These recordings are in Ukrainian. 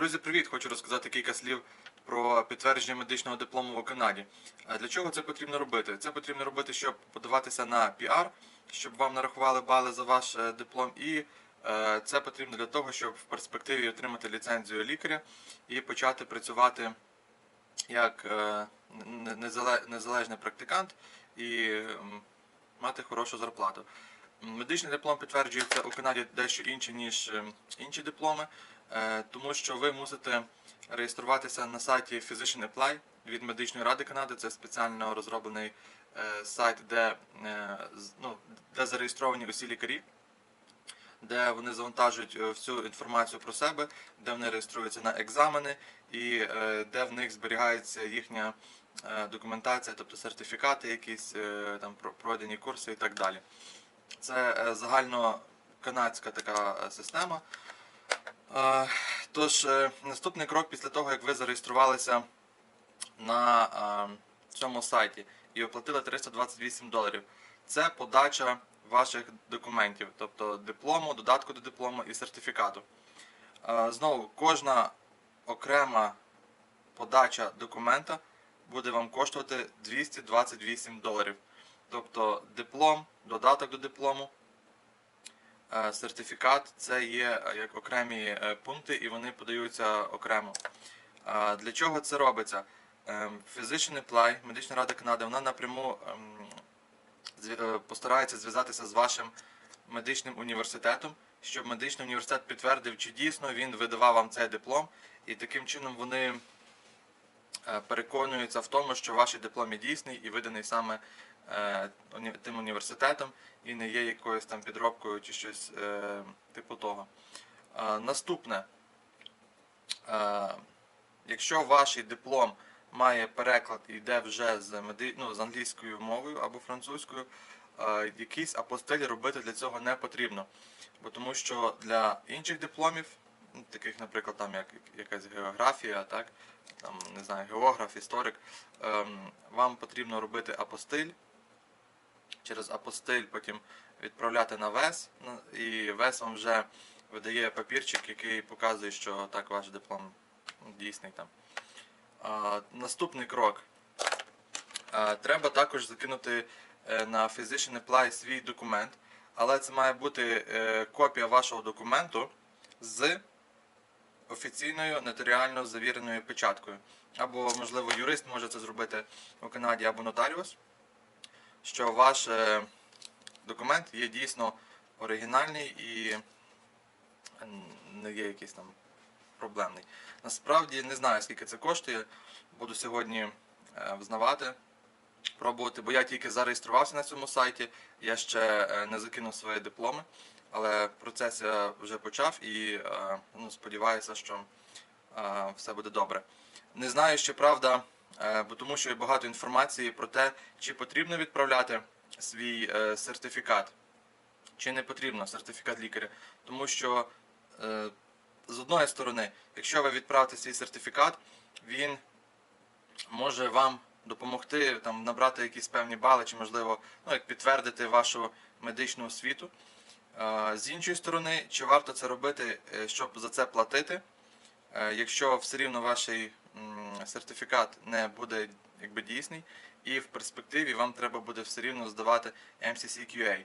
Друзі, привіт! Хочу розказати кілька слів про підтвердження медичного диплому в Канаді. Е, Для чого це потрібно робити? Це потрібно робити, щоб подаватися на піар, щоб вам нарахували бали за ваш е, диплом, і е, це потрібно для того, щоб в перспективі отримати ліцензію лікаря і почати працювати як незалежний практикант і мати хорошу зарплату. Медичний диплом підтверджується у Канаді дещо інше, ніж е, інші дипломи, е, тому що ви мусите реєструватися на сайті Physician Apply від Медичної ради Канади. Це спеціально розроблений е, сайт, де, ну, де зареєстровані усі лікарі, де вони завантажують всю інформацію про себе, де вони реєструються на екзамени і де в них зберігається їхня документація, тобто сертифікати, якісь там пройдені курси і так далі. Це е, загальноканадська така е, система. Е, Тож, наступний крок після того, як ви зареєструвалися на цьому сайті і оплатили 328 доларів, це подача ваших документів, тобто диплому, додатку до диплому і сертифікату. Знову, кожна окрема подача документа буде вам коштувати 228 доларів. Тобто диплом, додаток до диплому, е, сертифікат це є е, як окремі е, пункти і вони подаються окремо. Для чого це робиться? Physician Apply, Медична рада Канади, вона напряму ем, постарається зв'язатися з вашим медичним університетом, щоб медичний університет підтвердив, чи дійсно він видавав вам цей диплом, і таким чином вони переконуються в тому, що ваш диплом є дійсний і виданий саме тим університетом і не є якоюсь там підробкою чи щось е, типу того. Е, Наступне, Е, якщо ваш диплом має переклад і йде вже з, ну, з англійською мовою або французькою, е, якийсь апостиль робити для цього не потрібно. Бо тому що для інших дипломів, ну, таких, наприклад, там як якась географія, так, там, не знаю, географ, історик, ем, вам потрібно робити апостиль, через апостиль потім відправляти на ВЕС, ну, і ВЕС вам вже видає папірчик, який показує, що так ваш диплом дійсний там. А, наступний крок. А, треба також закинути е, на Physician Apply свій документ, але це має бути е, копія вашого документу з офіційною нотаріально завіреною печаткою. Або, можливо, юрист може це зробити у Канаді, або нотаріус, що ваш е, документ є дійсно оригінальний і не є якийсь там проблемний. Насправді не знаю, скільки це коштує. Буду сьогодні е, взнавати, пробувати, бо я тільки зареєструвався на цьому сайті, я ще е, не закинув свої дипломи, але процес я вже почав і е, ну, сподіваюся, що е, все буде добре. Не знаю, ще правда, е, тому що є багато інформації про те, чи потрібно відправляти свій е, сертифікат, чи не потрібно сертифікат лікаря. Тому що е, з одної сторони, якщо ви відправите свій сертифікат, він може вам допомогти там набрати якісь певні бали, чи можливо ну, як підтвердити вашу медичну освіту. Е, З іншої сторони, чи варто це робити, е, щоб за це платити, Е, якщо все рівно ваш м, сертифікат не буде якби дійсний, і в перспективі вам треба буде все рівно здавати MCCQA.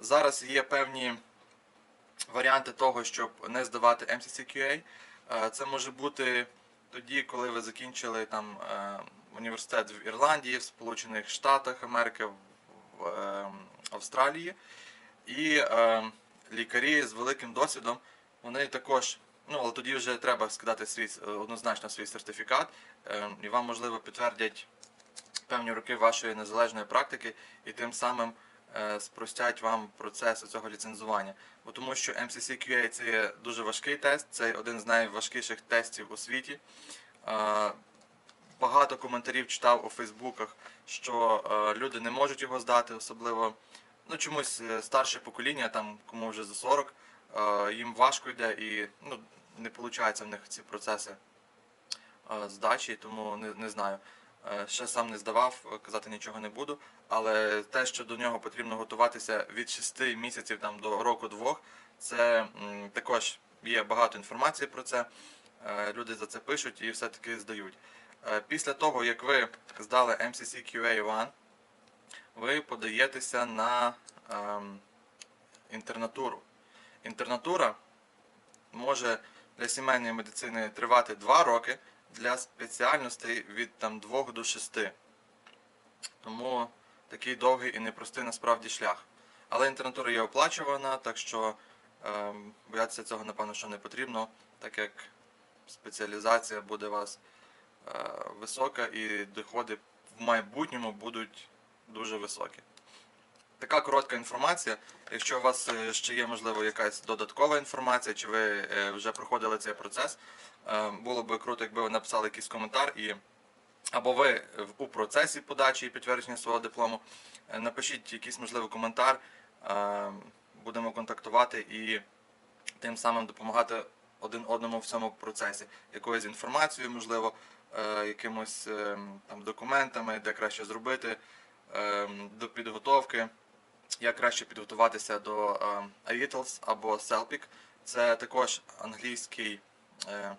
Зараз є певні варіанти того, щоб не здавати MCCQA. Е, Це може бути тоді, коли ви закінчили там е, університет в Ірландії, в Сполучених Штатах Америки, в е, Австралії. І е, лікарі з великим досвідом, вони також, ну але тоді вже треба скидати свій е, однозначно свій сертифікат, е, і вам можливо підтвердять певні роки вашої незалежної практики, і тим самим е, спростять вам процес цього ліцензування. Бо тому що MCCQA це дуже важкий тест, це один з найважкіших тестів у світі. Багато коментарів читав у Фейсбуках, що люди не можуть його здати, особливо ну, чомусь старше покоління, там кому вже за 40, е, їм важко йде і ну, не виходить в них ці процеси е, здачі, тому не, не знаю. Е, Ще сам не здавав, е, казати нічого не буду. Але те, що до нього потрібно готуватися від 6 місяців там, до року-двох, це також є багато інформації про це. е, люди за це пишуть і все-таки здають. Е, Після того, як ви здали MCC QA1, ви подаєтеся на ем, інтернатуру. Інтернатура може для сімейної медицини тривати 2 роки, для спеціальностей від там, 2 до 6. Тому такий довгий і непростий насправді шлях. Але інтернатура є оплачувана, так що ем, боятися цього, напевно, що не потрібно, так як спеціалізація буде у вас е, висока і доходи в майбутньому будуть дуже високі. Така коротка інформація. Якщо у вас е, ще є, можливо, якась додаткова інформація, чи ви е, вже проходили цей процес, е, було б круто, якби ви написали якийсь коментар і або ви у процесі подачі і підтвердження свого диплому, напишіть якийсь можливий коментар, будемо контактувати і тим самим допомагати один одному в цьому процесі, якоюсь інформацією, можливо, якимось е, там документами, де краще зробити, е, до підготовки, як краще підготуватися до е, IELTS або CELPIC. Це також англійський е,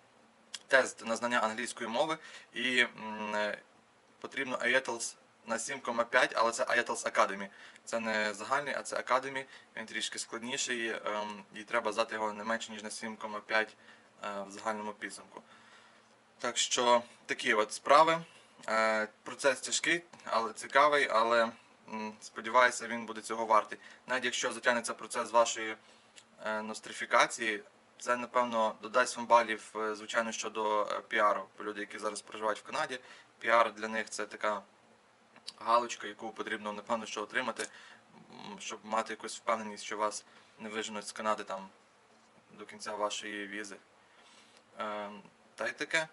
тест на знання англійської мови, і е, потрібно IELTS на 7,5, але це IELTS Academy. Це не загальний, а це Academy. Він трішки складніший, і треба здати його не менше, ніж на 7,5 е, в загальному підсумку. Так що такі от справи. Процес тяжкий, але цікавий, але сподіваюся, він буде цього вартий. Навіть якщо затягнеться процес вашої е, нострифікації, це напевно додасть вам балів, е, звичайно, щодо е, піару. Люди, які зараз проживають в Канаді, піар для них це така галочка, яку потрібно напевно що отримати, щоб мати якусь впевненість, що вас не виженуть з Канади там до кінця вашої візи. Ем, Та й таке.